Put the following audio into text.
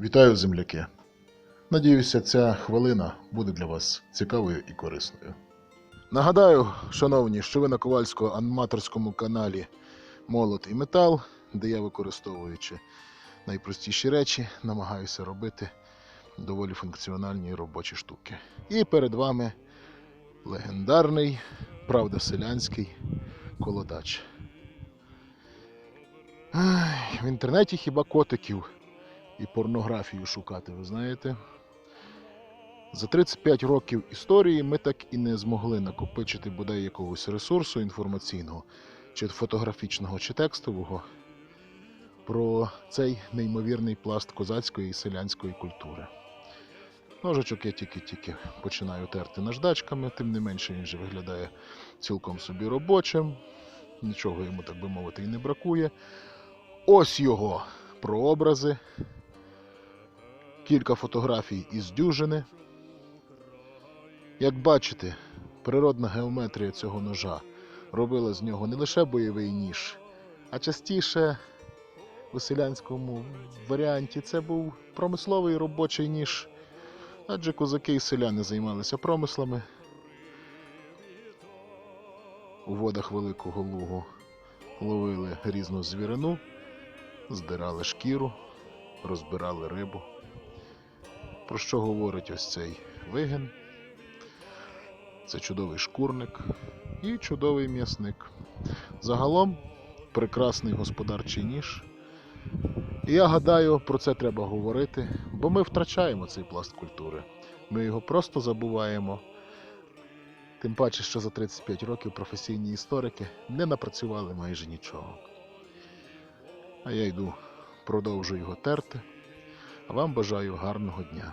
Вітаю, земляки! Надіюся, ця хвилина буде для вас цікавою і корисною. Нагадаю, шановні, що ви на ковальському аніматорському каналі Молот і Метал, де я, використовуючи найпростіші речі, намагаюся робити доволі функціональні робочі штуки. І перед вами легендарний, правда, селянський колодач. В інтернеті хіба котиків і порнографію шукати, ви знаєте? За 35 років історії ми так і не змогли накопичити бодай якогось ресурсу інформаційного, чи фотографічного, чи текстового про цей неймовірний пласт козацької і селянської культури. Ножичок я тільки-тільки починаю терти наждачками, тим не менше він же виглядає цілком собі робочим. Нічого йому, так би мовити, і не бракує. Ось його прообрази. Кілька фотографій із дюжини. Як бачите, природна геометрія цього ножа робила з нього не лише бойовий ніж, а частіше у селянському варіанті це був промисловий робочий ніж. Адже козаки і селяни займалися промислами у водах Великого Лугу, ловили різну звірину, здирали шкіру, розбирали рибу. Про що говорить ось цей вигін? Це чудовий шкурник і чудовий м'ясник. Загалом прекрасний господарчий ніж. І я гадаю, про це треба говорити, бо ми втрачаємо цей пласт культури. Ми його просто забуваємо. Тим паче, що за 35 років професійні історики не напрацювали майже нічого. А я йду, продовжую його терти, вам бажаю гарного дня.